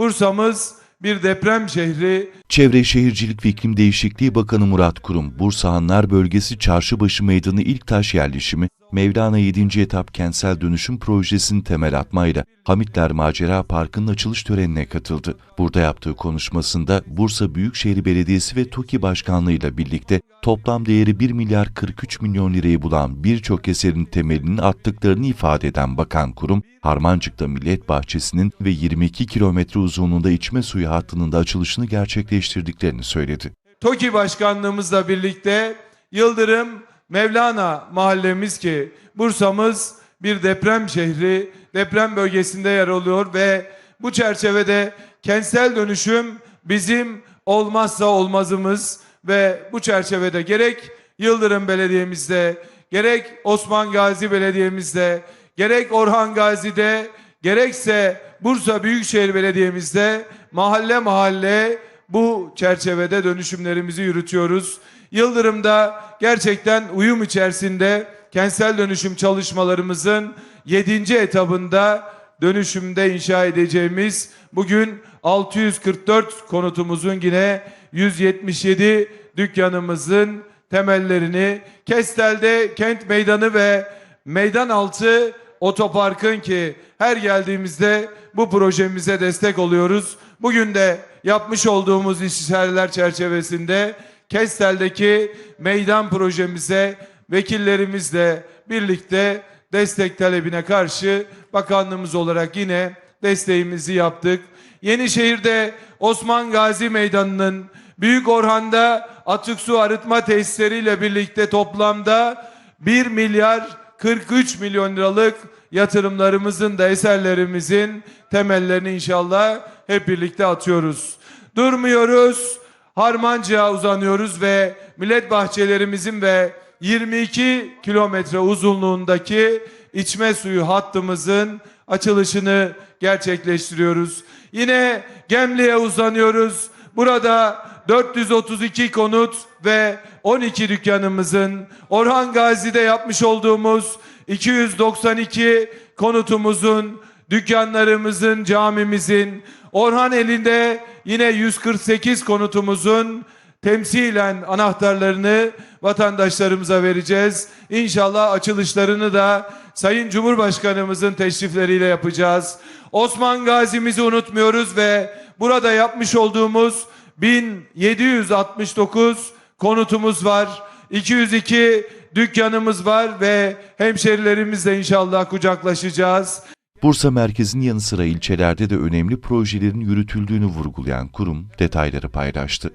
Bursa'mız bir deprem şehri. Çevre Şehircilik ve İklim Değişikliği Bakanı Murat Kurum, Bursa Hanlar Bölgesi Çarşıbaşı Meydanı ilk taş yerleşimi, Mevlana 7. etap kentsel dönüşüm projesinin temel atmayla Hamitler Macera Parkı'nın açılış törenine katıldı. Burada yaptığı konuşmasında Bursa Büyükşehir Belediyesi ve TOKİ Başkanlığı ile birlikte toplam değeri 1 milyar 43 milyon lirayı bulan birçok eserin temelinin attıklarını ifade eden Bakan Kurum, Harmancık'ta Millet Bahçesi'nin ve 22 kilometre uzunluğunda içme suyu hattının da açılışını gerçekleştirdiklerini söyledi. TOKİ başkanlığımızla birlikte Yıldırım Mevlana mahallemiz ki Bursa'mız bir deprem şehri, deprem bölgesinde yer alıyor ve bu çerçevede kentsel dönüşüm bizim olmazsa olmazımız ve bu çerçevede gerek Yıldırım Belediye'mizde, gerek Osman Gazi Belediye'mizde, gerek Orhan Gazi'de, gerekse Bursa Büyükşehir Belediye'mizde mahalle mahalle bu çerçevede dönüşümlerimizi yürütüyoruz. Yıldırım'da gerçekten uyum içerisinde kentsel dönüşüm çalışmalarımızın 7. etabında dönüşümde inşa edeceğimiz bugün 644 konutumuzun yine 177 dükkanımızın temellerini Kestel'de kent meydanı ve meydan altı otoparkın ki her geldiğimizde bu projemize destek oluyoruz. Bugün de yapmış olduğumuz işler çerçevesinde Kestel'deki meydan projemize vekillerimizle birlikte destek talebine karşı bakanlığımız olarak yine desteğimizi yaptık. Yenişehir'de Osman Gazi Meydanı'nın Büyük Orhan'da atık su arıtma tesisleriyle birlikte toplamda 1 milyar 43 milyon liralık yatırımlarımızın da eserlerimizin temellerini inşallah hep birlikte atıyoruz. Durmuyoruz. Harmanca'ya uzanıyoruz ve millet bahçelerimizin ve 22 kilometre uzunluğundaki içme suyu hattımızın açılışını gerçekleştiriyoruz. Yine Gemli'ye uzanıyoruz. Burada 432 konut ve 12 dükkanımızın Orhan Gazi'de yapmış olduğumuz 292 konutumuzun, dükkanlarımızın, camimizin, Orhan elinde yine 148 konutumuzun temsilen anahtarlarını vatandaşlarımıza vereceğiz. İnşallah açılışlarını da Sayın Cumhurbaşkanımızın teşrifleriyle yapacağız. Osman Gazi'mizi unutmuyoruz ve burada yapmış olduğumuz 1769 konutumuz var. 202 dükkanımız var ve hemşerilerimizle inşallah kucaklaşacağız. Bursa merkezin yanı sıra ilçelerde de önemli projelerin yürütüldüğünü vurgulayan kurum detayları paylaştı.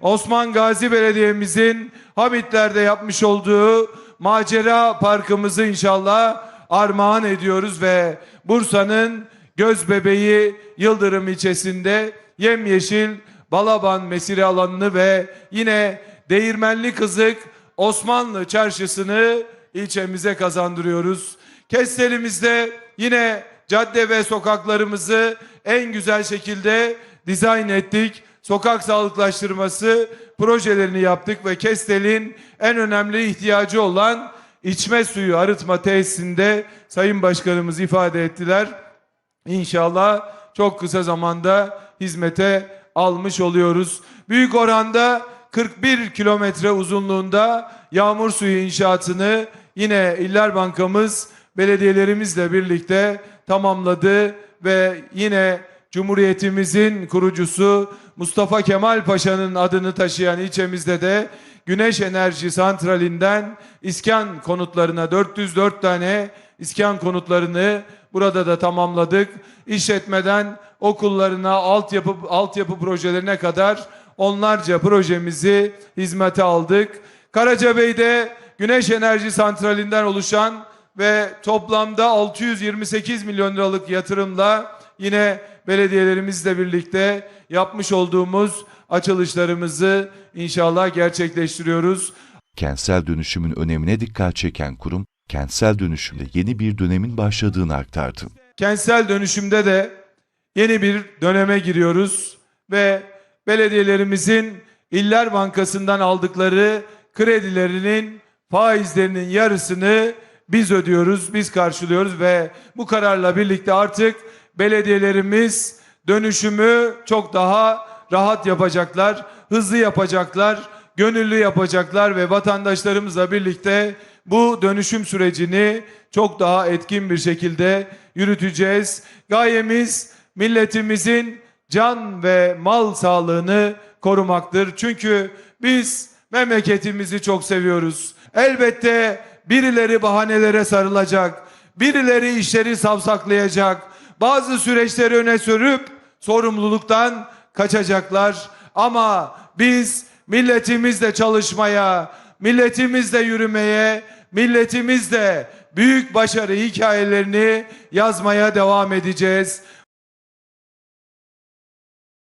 Osman Gazi Belediye'mizin Hamitler'de yapmış olduğu macera parkımızı inşallah armağan ediyoruz ve Bursa'nın göz bebeği Yıldırım ilçesinde yemyeşil Balaban mesire alanını ve yine Değirmenli Kızık Osmanlı çarşısını ilçemize kazandırıyoruz. Kestelimizde yine cadde ve sokaklarımızı en güzel şekilde dizayn ettik. Sokak sağlıklaştırması projelerini yaptık ve Kestel'in en önemli ihtiyacı olan içme suyu arıtma tesisinde Sayın Başkanımız ifade ettiler. İnşallah çok kısa zamanda hizmete almış oluyoruz. Büyük oranda 41 kilometre uzunluğunda yağmur suyu inşaatını yine İller Bankamız belediyelerimizle birlikte tamamladı ve yine Cumhuriyetimizin kurucusu Mustafa Kemal Paşa'nın adını taşıyan ilçemizde de Güneş Enerji Santralinden iskan konutlarına 404 tane iskan konutlarını burada da tamamladık. İşletmeden okullarına, altyapı altyapı projelerine kadar onlarca projemizi hizmete aldık. Karacabey'de Güneş Enerji Santralinden oluşan ve toplamda 628 milyon liralık yatırımla yine belediyelerimizle birlikte yapmış olduğumuz açılışlarımızı inşallah gerçekleştiriyoruz. Kentsel dönüşümün önemine dikkat çeken kurum, kentsel dönüşümde yeni bir dönemin başladığını aktardı. Kentsel dönüşümde de yeni bir döneme giriyoruz ve belediyelerimizin İller Bankası'ndan aldıkları kredilerinin faizlerinin yarısını biz ödüyoruz, biz karşılıyoruz ve bu kararla birlikte artık belediyelerimiz dönüşümü çok daha rahat yapacaklar, hızlı yapacaklar, gönüllü yapacaklar ve vatandaşlarımızla birlikte bu dönüşüm sürecini çok daha etkin bir şekilde yürüteceğiz. Gayemiz milletimizin can ve mal sağlığını korumaktır. Çünkü biz memleketimizi çok seviyoruz. Elbette birileri bahanelere sarılacak, birileri işleri savsaklayacak, bazı süreçleri öne sürüp sorumluluktan kaçacaklar. Ama biz milletimizle çalışmaya, milletimizle yürümeye, milletimizle büyük başarı hikayelerini yazmaya devam edeceğiz.